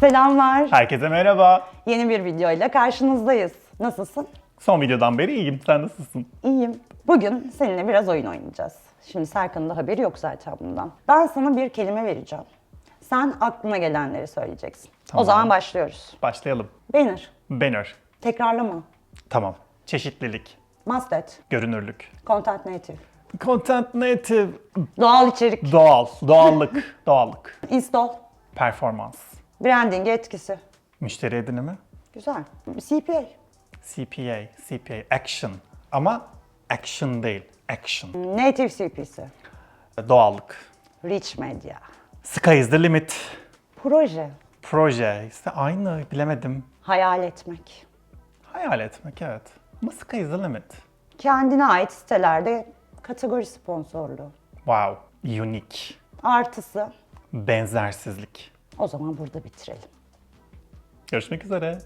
Selamlar. Herkese merhaba. Yeni bir videoyla karşınızdayız. Nasılsın? Son videodan beri iyiyim. Sen nasılsın? İyiyim. Bugün seninle biraz oyun oynayacağız. Şimdi Serkan'ın da haberi yok zaten bundan. Ben sana bir kelime vereceğim. Sen aklına gelenleri söyleyeceksin. O Tamam. zaman başlıyoruz. Başlayalım. Banner. Banner. Tekrarlama. Tamam. Çeşitlilik. Masthead. Görünürlük. Content native. Content native. Doğal içerik. Doğal. Doğallık. Doğallık. Install. Performans. Branding etkisi. Müşteri edinimi. Güzel. CPA. CPA. CPA. Action. Ama action değil. Action. Native CPC. Doğallık. Rich Media. Sky is the limit. Proje. Proje. İşte aynı. Bilemedim. Hayal etmek. Hayal etmek evet. Ama sky is the limit. Kendine ait sitelerde kategori sponsorluğu. Wow. Unique. Artısı. Benzersizlik. O zaman burada bitirelim. Görüşmek üzere.